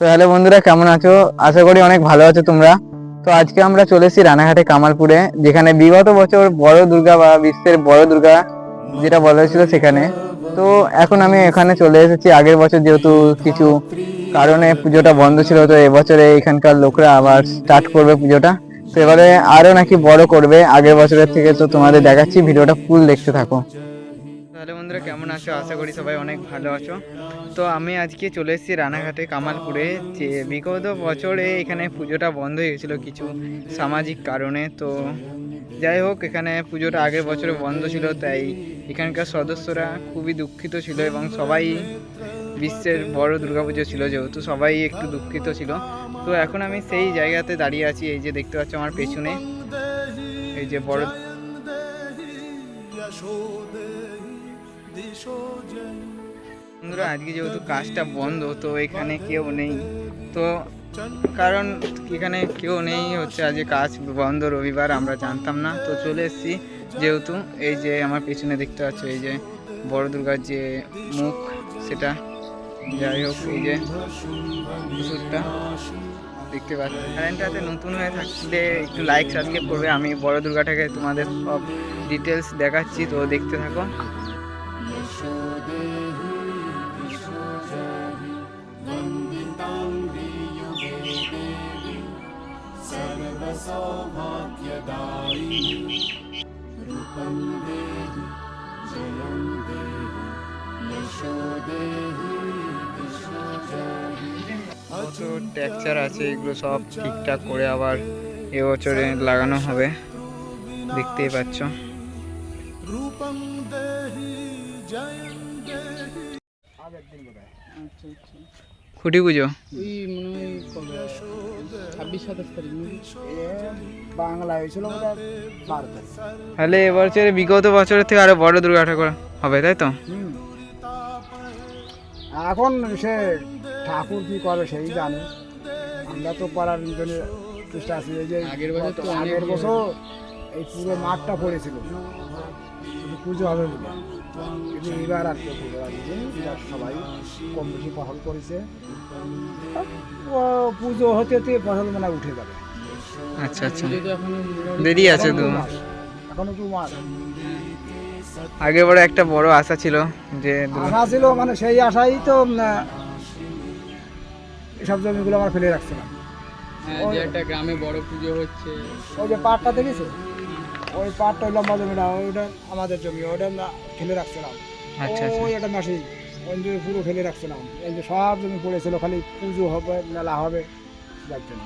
তো হ্যালো বন্ধুরা, কেমন আছো? আশা করি অনেক ভালো আছো তোমরা। তো আজকে আমরা চলে এসেছি রানাঘাটে কামালপুরে, যেখানে বিগত বছর বড় দুর্গা বা বিশ্বের বড় দুর্গা যেটা বলা হয়েছিল সেখানে। তো এখন আমি এখানে চলে এসেছি। আগের বছর যেহেতু কিছু কারণে পুজোটা বন্ধ ছিল, তো এবছরে এখানকার লোকরা আবার স্টার্ট করবে পুজোটা। তো এবারে আরও নাকি বড় করবে আগের বছরের থেকে, তো তোমাদের দেখাচ্ছি। ভিডিওটা ফুল দেখতে থাকো। বন্ধুরা, কেমন আছো? আশা করি সবাই অনেক ভালো আছো। তো আমি আজকে চলে এসেছি রানাঘাটে, কামালপুরে। যে বিগত বছরে এখানে পুজোটা বন্ধ হয়ে গেছিল কিছু সামাজিক কারণে। তো যাই হোক, এখানে পুজোটা আগের বছরে বন্ধ ছিল, তাই এখানকার সদস্যরা খুবই দুঃখিত ছিল এবং সবাই বিশ্বের বড় দুর্গাপুজো ছিল যেহেতু সবাই একটু দুঃখিত ছিল। তো এখন আমি সেই জায়গাতে দাঁড়িয়ে আছি, এই যে দেখতে পাচ্ছ আমার পেছনে। এই যে বড় বন্ধুরা, আজকে যেহেতু কাজটা বন্ধ, তো এখানে কেউ নেই। তো কারণ এখানে কেউ নেই হচ্ছে আজকে কাজ বন্ধ রবিবার, আমরা জানতাম না। তো চলে এসেছি, যেহেতু এই যে আমার পেছনে দেখতে পাচ্ছ, এই যে বড় দুর্গার যে মুখ, সেটা। যাই হোক, এই যে ওষুধটা দেখতে পাচ্ছি। চ্যানেলটাতে নতুন হয়ে থাকলে একটু লাইক সাবস্ক্রাইব করবে। আমি বড় দুর্গাটাকে তোমাদের সব ডিটেলস দেখাচ্ছি, তো দেখতে থাকো। তো টেক্সচার আছে এগুলো সব ঠিকঠাক করে আবার এবছরে লাগানো হবে। দেখতেই পাচ্ছ। খুঁটি পুজো? ওই মনে হয় কবে ছাব্বিশ সাতাশ তারিখ বাংলা হয়েছিল বারো তারিখ তাহলে এবছর বিগত বছরের থেকে আরও বড় দুর্গা ঠাকুর হবে তাই তো? এখন সে ঠাকুর কি করে সেই জানে। আমরা তো পাড়ার জন্য চেষ্টা আছি যে আগের বছর তো আগের বছর এই পুরো মাঠটা পড়েছিল। পুজো হবে বলে কিন্তু এবার আর কেউ পুজো আসছে সবাই কম বেশি ফসল করেছে। ও পুজো হতে হতে ফসল মেলা উঠে যাবে। আচ্ছা আচ্ছা। দেরি আছে দু মাস। এখনও দু মাস। আগে বড় একটা বড় আশা ছিল যে আশা ছিল মানে সেই আশাই তো এসব জমিগুলো আমার ফেলে রাখছিলাম। হ্যাঁ, একটা গ্রামে বড় পুজো হচ্ছে। ওই যে পাটটা দেখেছ? ওই পাটটা ওই লম্বা জমিটা ওইটা আমাদের জমি আমরা ফেলে রাখছিলাম। আচ্ছা আচ্ছা। ওই একটা মাসি ওই জমি পুরো ফেলে রাখছিলাম। এই যে সব জমি পড়েছিল খালি পুজো হবে মেলা হবে যার জন্য।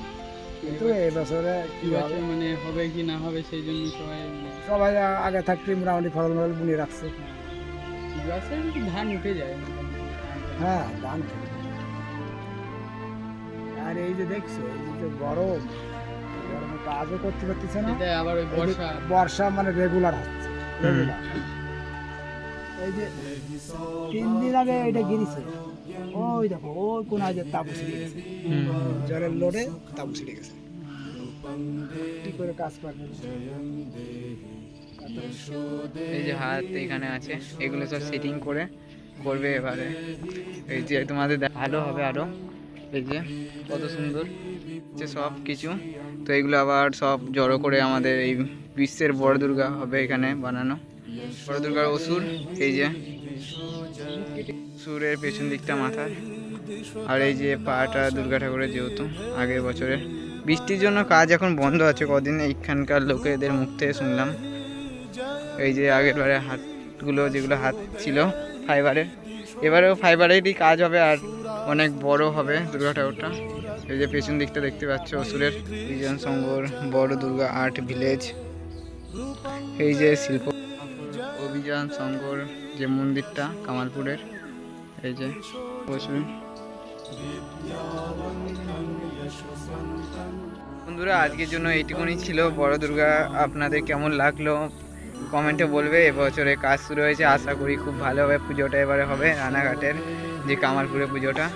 কিন্তু এই বছরে কি হবে? মানে হবে কি না হবে সেই জন্য সবাই সবাই আগে থাকতে মোটামুটি ফসল ফসল বুনিয়ে রাখছে। ধান উঠে যায় হ্যাঁ ধান আর এই যে দেখছ এই যে গরমে কাজও করতে পারতেছে না। আবার ওই বর্ষা। বর্ষা মানে রেগুলার হচ্ছে রেগুলার এই যে তিন দিন আগে এটা গিরেছে। ওই দেখো ওই কোন তাপু ছিঁড়ে গেছে। জলের লোডে তাপু ছিঁড়ে গেছে। কি করে কাজ করবে এই যে হাত এখানে আছে এগুলো সব সেটিং করে করবে এবারে। এই যে তোমাদের ভালো হবে আরও। এই যে, কত সুন্দর। যে সব কিছু। তো এগুলো আবার সব জড়ো করে আমাদের এই বিশ্বের বড় দুর্গা হবে এখানে বানানো। বড় দুর্গার অসুর, এই যে। সুরের পেছন দিকটা মাথায়। আর এই যে পাটা দুর্গা ঠাকুরের যেহেতু আগের বছরের। বৃষ্টির জন্য কাজ এখন বন্ধ আছে কদিন, এইখানকার লোকেদের মুখ থেকে শুনলাম। এই যে আগের বারে হাতগুলো, যেগুলো হাত ছিল ফাইবারের এবারেও ফাইবারেরই কাজ হবে আর অনেক বড় হবে দুর্গা ঠাকুরটা। এই যে পেছন দিকটা দেখতে পাচ্ছ, অসুরের বিজন সংঘর বড় দুর্গা আর্ট ভিলেজ। এই যে শিল্প অভিযান সংঘর যে মন্দিরটা কামালপুরের, এই যে অসুর। বন্ধুরা, আজকের জন্য এইটুকুনি ছিল। বড় দুর্গা, আপনাদের কেমন লাগল? কমেন্টে বলবে। এবছরে কাজ শুরু হয়েছে। আশা করি খুব ভালোভাবে পুজোটা এবারে হবে রানাঘাটের। যে কামারপুরে পুজোটা।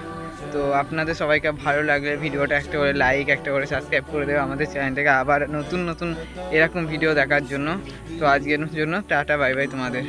তো আপনাদের সবাইকে ভালো লাগলে ভিডিওটা একটা করে লাইক একটা করে সাবস্ক্রাইব করে দেবে আমাদের চ্যানেলটাকে আবার নতুন নতুন এরকম ভিডিও দেখার জন্য। তো আজকের জন্য টাটা বাই বাই তোমাদের।